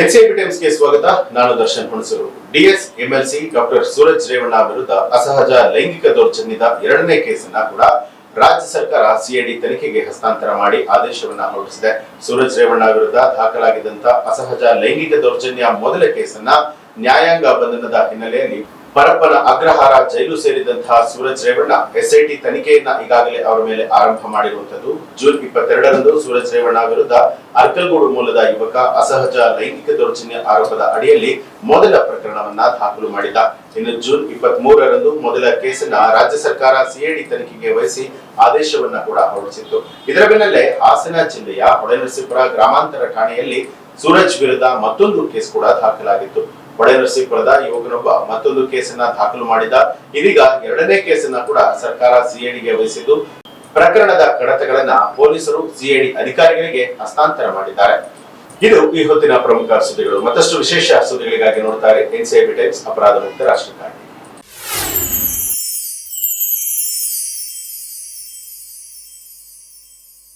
NCIB ಟೈಮ್ಸ್ಗೆ ಸ್ವಾಗತ. ನಾನು Darshan Hunsur. DS MLC doctor Suraj Revanna ವಿರುದ್ಧ ಅಸಹಜ ಲೈಂಗಿಕ ದೌರ್ಜನ್ಯದ ಎರಡನೇ ಕೇಸನ್ನ ಕೂಡ ರಾಜ್ಯ ಸರ್ಕಾರ ಸಿಐಡಿ ತನಿಖೆಗೆ ಹಸ್ತಾಂತರ ಮಾಡಿ ಆದೇಶವನ್ನ ಹೊರಡಿಸಿದೆ. ಸೂರಜ್ ರೇವಣ್ಣ ವಿರುದ್ಧ ದಾಖಲಾಗಿದ್ದಂತ ಅಸಹಜ ಲೈಂಗಿಕ ದೌರ್ಜನ್ಯ ಮೊದಲ ಕೇಸನ್ನ ನ್ಯಾಯಾಂಗ ಬಂಧನದ ಹಿನ್ನೆಲೆಯಲ್ಲಿ ಪರಪ್ಪನ ಅಗ್ರಹಾರ ಜೈಲು ಸೇರಿದಂತಹ ಸೂರಜ್ ರೇವಣ್ಣ ಎಸ್ಐಟಿ ತನಿಖೆಯನ್ನ ಈಗಾಗಲೇ ಅವರ ಮೇಲೆ ಆರಂಭ ಮಾಡಿರುವಂತದ್ದು ಜೂನ್ ಇಪ್ಪತ್ತೆರಡರಂದು ಸೂರಜ್ ರೇವಣ್ಣ ವಿರುದ್ಧ ಅರ್ಕಲ್ಗೂಡು ಮೂಲದ ಯುವಕ ಅಸಹಜ ಲೈಂಗಿಕ ದೌರ್ಜನ್ಯ ಆರೋಪದ ಅಡಿಯಲ್ಲಿ ಮೊದಲ ಪ್ರಕರಣವನ್ನ ದಾಖಲು ಮಾಡಿದ್ದ. ಇನ್ನು ಜೂನ್ ಇಪ್ಪತ್ತ್ ಮೂರರಂದು ಮೊದಲ ಕೇಸನ್ನ ರಾಜ್ಯ ಸರ್ಕಾರ ಸಿಐಡಿ ತನಿಖೆಗೆ ವಹಿಸಿ ಆದೇಶವನ್ನ ಕೂಡ ಹೊರಡಿಸಿತ್ತು. ಇದರ ಬೆನ್ನಲ್ಲೇ ಹಾಸನ ಜಿಲ್ಲೆಯ ಹೊಳೆನರಸೀಪುರ ಗ್ರಾಮಾಂತರ ಠಾಣೆಯಲ್ಲಿ ಸೂರಜ್ ವಿರುದ್ಧ ಮತ್ತೊಂದು ಕೇಸ್ ಕೂಡ ದಾಖಲಾಗಿತ್ತು. ಹೊಳೆನರಸೀಪುರದ ಯುವಕನೊಬ್ಬ ಮತ್ತೊಂದು ಕೇಸನ್ನ ದಾಖಲು ಮಾಡಿದ ಇದೀಗ ಎರಡನೇ ಕೇಸನ್ನ ಕೂಡ ಸರ್ಕಾರ ಸಿಐಡಿಗೆ ವಹಿಸಿದ್ದು. ಪ್ರಕರಣದ ಕಡತಗಳನ್ನ ಪೊಲೀಸರು ಸಿಐಡಿ ಅಧಿಕಾರಿಗಳಿಗೆ ಹಸ್ತಾಂತರ ಮಾಡಿದ್ದಾರೆ. ಇದು ಈ ಹೊತ್ತಿನ ಪ್ರಮುಖ ಸುದ್ದಿಗಳು. ಮತ್ತಷ್ಟು ವಿಶೇಷ ಸುದ್ದಿಗಳಿಗಾಗಿ ನೋಡ್ತಾರೆ ಎನ್ಸಿಐಬಿ ಟೈಮ್ಸ್, ಅಪರಾಧ ಮುಕ್ತ ರಾಷ್ಟ್ರಕಾರಣಿ